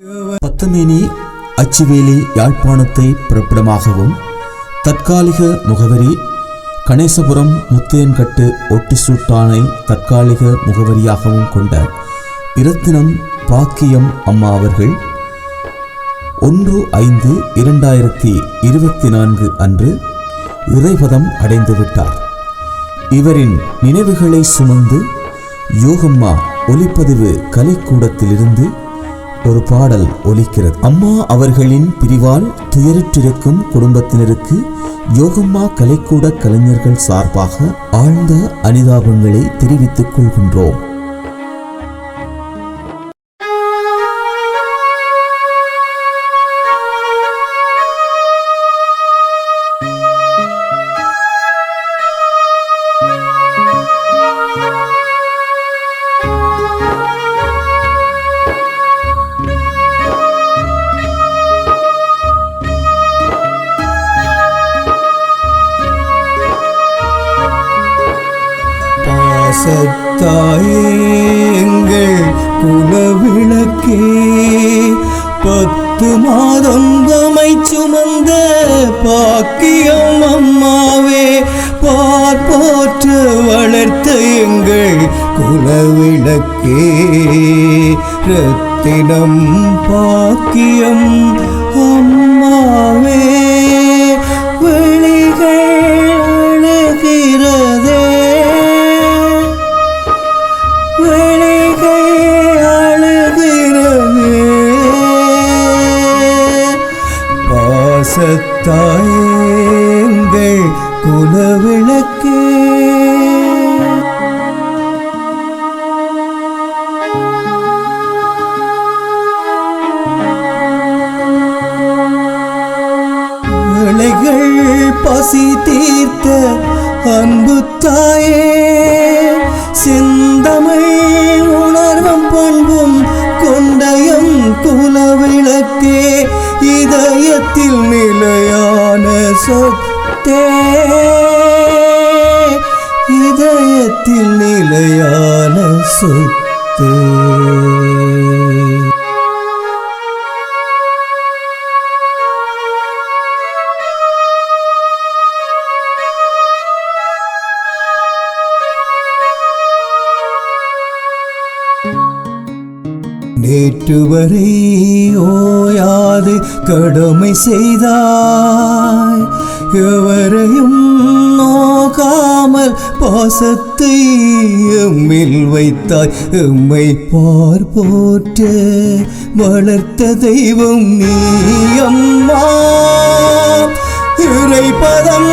பத்தமேனி அச்சுவேலி யாழ்ப்பாணத்தை பிறப்பிடமாகவும் தற்காலிக முகவரி கணேசபுரம் முத்தையன்கட்டு ஒட்டிசூட்டானை தற்காலிக முகவரியாகவும் கொண்ட இரத்தினம் பாக்கியம் அம்மா அவர்கள் ஒன்று ஐந்து இரண்டாயிரத்தி இருபத்தி நான்கு அன்று இறைபதம் அடைந்துவிட்டார் இவரின் நினைவுகளை சுமந்து யோகம்மா ஒலிப்பதிவு கலைக்கூடத்திலிருந்து ஒரு பாடல் ஒலிக்கிறது. அம்மா அவர்களின் பிரிவால் துயரிற்றிருக்கும் குடும்பத்தினருக்கு யோகம்மா கலைக்கூட கலைஞர்கள் சார்பாக ஆழ்ந்த அனுதாபங்களை தெரிவித்துக் கொள்கின்றோம். பாசத்தாயே எங்கள் குலவிளக்கே பத்து மாதம் தமை சுமந்த பாக்கியம் அம்மாவே பார் பார்ப்போற்ற வளர்த்த எங்கள் குலவிளக்கே ரத்தினம் பாக்கியம் அம்மாவே. பாசத்தாயங்கள் குலவிளக்கே. வேளைகள் பசி தீர்த்த அன்பு தாயே சிந்தம் இதயத்தில் நிலையான சொத்தே இதயத்தில் நிலையான சொத்தே நேற்று வரை ஓயாது கடமை செய்தாய். எவரையும் நோகாமல் பாசத்தை எம்மில் வைத்தாய். எம்மை பார்ப்போற்ற வளர்த்த தெய்வம் நீ அம்மா. இறைபதம்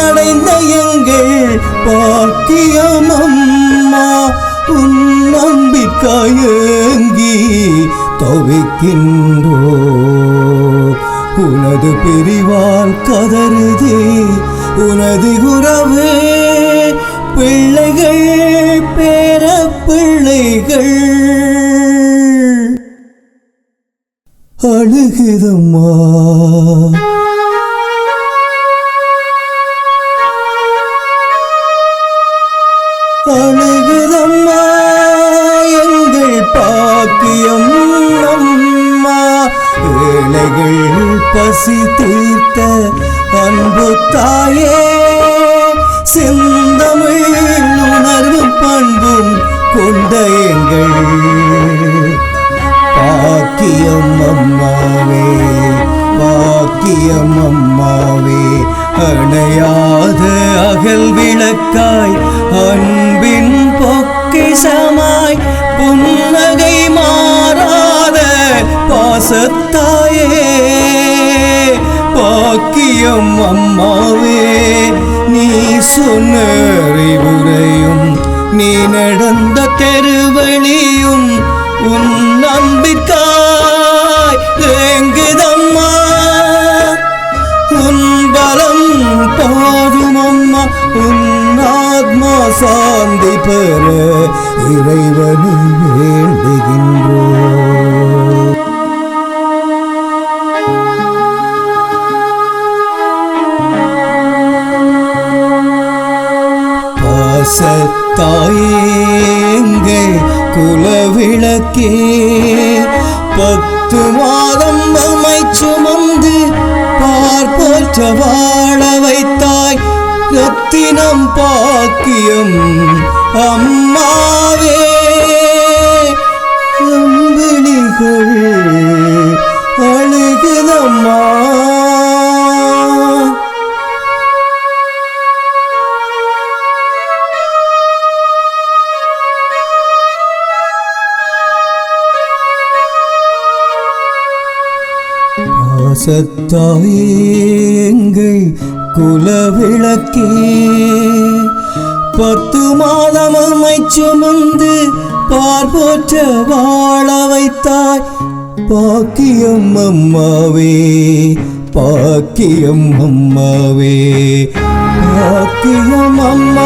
அடைந்த எங்கள் பாக்கியம் அம்மா. உன் நம்பிக்கையங்கி தவிக்கின்றோ உனது பிரிவால் கதறுதே உனது உறவு பிள்ளைகள் பேர பிள்ளைகள். அழுகுதம்மா அழுகுதம்மா எங்கள் பாக்கியம் அம்மா ஏழைகள் பசி தீர்த்த அன்பு தாயே செந்தமிழ் உணர்வு பண்பும் கொண்ட எங்கள் பாக்கியம் அம்மாவே பாக்கியம் அம்மாவே அணையாத அகல் விளக்காய் அன்பின் பொக்கிசமாய் புன்னகை மாறாத பாசத்தாயே பாக்கியம் அம்மாவே நீ சொன்ன அறிவுரையும் நீ நடந்த தெருவழியும் உன் நம்பிக்காய் ஏங்குதம்மா. உன் பலம் போதும் அம்மா உன் ஆத்மா சாந்தி பெற இறைவனை வேண்டுகின்ற தாயேங்கள் குலவிளக்கே. பத்து மாதம் அம்மை சுமந்து பார்ப்போற்ற வாழ வைத்தாய். ரத்தினம் பாக்கியம் அம்மாவே. அம்பிளிகள் அழுகுதம்மா. பாசத்தாயே எங்கள் குலவிளக்கே. பத்து மாதம் அம்மை சுமந்து பார்போற்ற வாழ வைத்தாய். பாக்கியம் அம்மாவே பாக்கியம் அம்மாவே. பாக்கியம் அம்மா